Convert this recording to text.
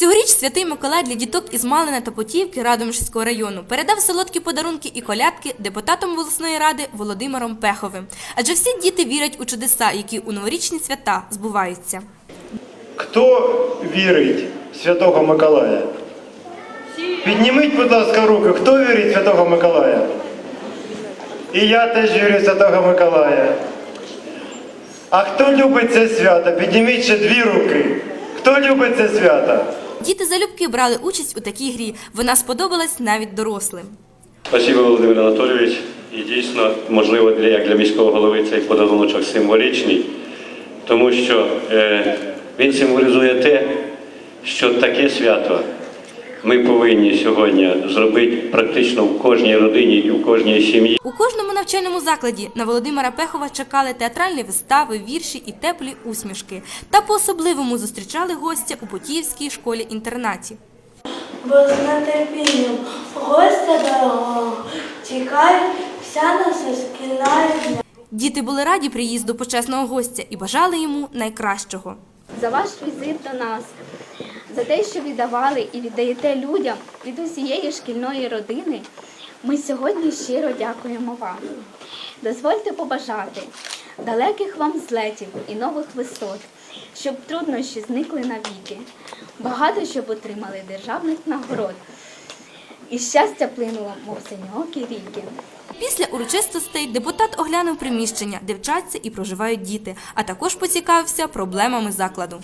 Цьогоріч святий Миколай для діток із Малина та Потівки Радомишльського району передав солодкі подарунки і колядки депутатам обласної ради Володимиром Пеховим. Адже всі діти вірять у чудеса, які у новорічні свята збуваються. Хто вірить в Святого Миколая? Підніміть, будь ласка, руки. Хто вірить Святого Миколая? І я теж вірю Святого Миколая. А хто любить це свято? Підніміть ще дві руки. Хто любить це свято? Діти залюбки брали участь у такій грі. Вона сподобалась навіть дорослим. Спасибо, Володимир Анатолійович. І дійсно, можливо, для як для міського голови цей подарунок символічний, тому що е, він символізує те, що таке свято ми повинні сьогодні зробити практично в кожній родині і в кожній сім'ї. У кожному навчальному закладі на Володимира Пехова чекали театральні вистави, вірші і теплі усмішки. Та по-особливому зустрічали гостя у Потіївській школі-інтернаті. Бо з нетерпінням гостя дорогого чекає вся наша шкільна. Діти були раді приїзду почесного гостя і бажали йому найкращого. за ваш візит до нас, за те, що віддавали і віддаєте людям від усієї шкільної родини. Ми сьогодні щиро дякуємо вам. Дозвольте побажати далеких вам злетів і нових висот, щоб труднощі зникли навіки, багато щоб отримали державних нагород, і щастя плинуло, мов синьоокі ріки. Після урочистостей депутат оглянув приміщення, де вчаться і проживають діти, а також поцікавився проблемами закладу.